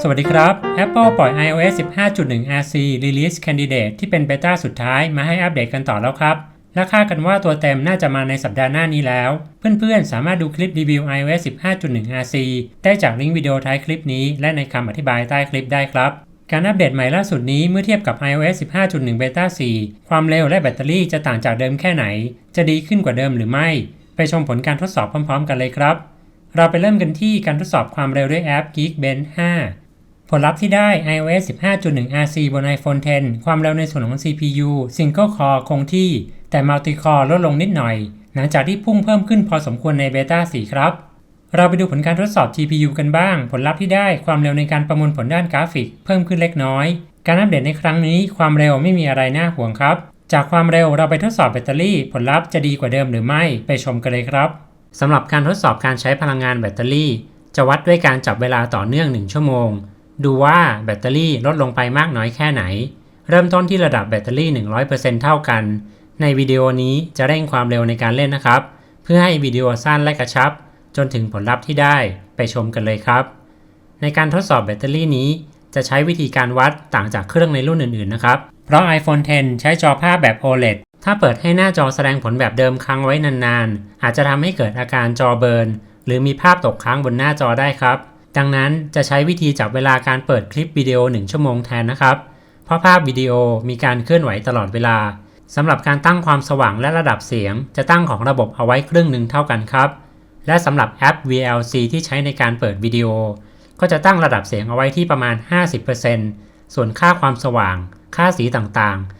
สวัสดีครับ Apple ปล่อย iOS 15.1 RC Release Candidate ที่เป็นเบต้าสุดท้ายมาให้อัปเดตกันต่อแล้วครับ และคาดกันว่าตัวเต็มน่าจะมาในสัปดาห์หน้านี้แล้ว เพื่อนๆ สามารถดูคลิปรีวิว iOS 15.1 RC ได้จากลิงก์วิดีโอท้ายคลิปนี้ และในคำอธิบายใต้คลิปได้ครับ การอัปเดตใหม่ล่าสุดนี้เมื่อเทียบกับ iOS 15.1 Beta 4 ความเร็วและแบตเตอรี่จะต่างจากเดิมแค่ไหน จะดีขึ้นกว่าเดิมหรือไม่ ไปชมผลการทดสอบพร้อม ๆ กันเลยครับ เราไปเริ่มกันที่การทดสอบความเร็วด้วยแอป Geekbench 5 ผลลัพธ์ที่ได้ iOS 15.1 RC บน iPhone 10 ความเร็วในส่วนของ CPU Single Core คงที่ แต่ Multi Core ลดลงนิดหน่อย หลังจากที่พุ่งเพิ่มขึ้นพอสมควรใน Beta 4ครับ เราไปดูผลการทดสอบ GPU กันบ้าง ผลลัพธ์ที่ได้ความเร็วในการประมวลผลด้านกราฟิก เพิ่มขึ้นเล็กน้อย การอัปเดตในครั้งนี้ความเร็วไม่มีอะไรน่าห่วงครับ จากความเร็วเราไปทดสอบแบตเตอรี่ ผลลัพธ์จะดีกว่าเดิมหรือไม่ไปชมกันเลยครับ สำหรับการทดสอบการใช้พลังงานแบตเตอรี่ จะวัดด้วยการจับเวลาต่อเนื่อง 1 ชั่วโมง ดูว่าแบตเตอรี่ลดลงไปมากน้อยแค่ไหน เริ่มต้นที่ระดับแบตเตอรี่ 100%เท่ากัน ในวิดีโอนี้จะเร่งความเร็วในการเล่นนะครับ เพื่อให้วิดีโอสั้นและกระชับ จนถึงผลลัพธ์ที่ได้ไปชมกันเลยครับ ในการทดสอบแบตเตอรี่นี้ จะใช้วิธีการวัดต่างจากเครื่องในรุ่นอื่นๆนะครับ เพราะ iPhone 10 ใช้จอภาพแบบ OLED ถ้าเปิดให้หน้าจอแสดงผลแบบเดิมค้างไว้นานๆ อาจจะทำให้เกิดอาการจอเบิร์นหรือมีภาพตกค้างบนหน้าจอได้ครับ ดังนั้นจะใช้วิธีจับเวลาการเปิดคลิปวิดีโอ 1 ชั่วโมงแทนนะครับ เพราะภาพวิดีโอมีการเคลื่อนไหวตลอดเวลาสำหรับการตั้งความสว่างและระดับเสียง จะตั้งของระบบเอาไว้ครึ่งหนึ่งเท่ากันครับ และสำหรับแอป VLC ที่ใช้ในการเปิดวิดีโอ ก็จะตั้งระดับเสียงเอาไว้ที่ประมาณ 50%ส่วนค่าความสว่าง ค่าสีต่างๆ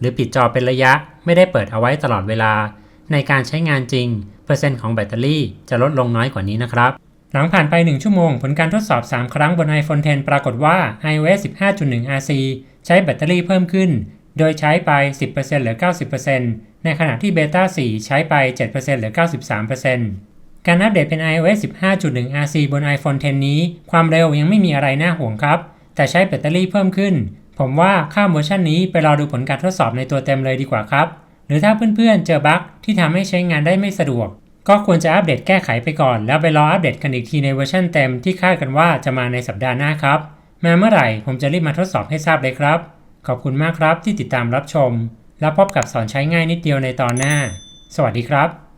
หรือปิดจอเป็นระยะไม่ได้เปิดเอาไว้ตลอดเวลา ในการใช้งานจริง เปอร์เซ็นต์ของแบตเตอรี่จะลดลงน้อยกว่านี้นะครับ หลังผ่านไป 1 ชั่วโมง ผลการทดสอบ 3 ครั้งบน iPhone 10 ปรากฏว่า iOS 15.1 RC ใช้แบตเตอรี่เพิ่มขึ้น โดยใช้ไป 10%เหลือ 90%ในขณะที่ Beta 4ใช้ไป7%เหลือ 93%การอัปเดตเป็น iOS 15.1 RC บน iPhone 10 นี้ ความเร็วยังไม่มีอะไรน่าห่วงครับ แต่ใช้แบตเตอรี่เพิ่มขึ้น ผมว่าข้ามเวอร์ชันนี้ไปรอดูผลการทดสอบในตัวเต็มเลยดีกว่าครับ หรือถ้าเพื่อนๆเจอบั๊กที่ทำให้ใช้งานได้ไม่สะดวก ก็ควรจะอัปเดตแก้ไขไปก่อน แล้วไปรออัปเดตกันอีกทีในเวอร์ชันเต็มที่คาดกันว่าจะมาในสัปดาห์หน้าครับ มาเมื่อไหร่ผมจะรีบมาทดสอบให้ทราบเลยครับ ขอบคุณมากครับที่ติดตามรับชม แล้วพบกับสอนใช้ง่ายนิดเดียวในตอนหน้า สวัสดีครับ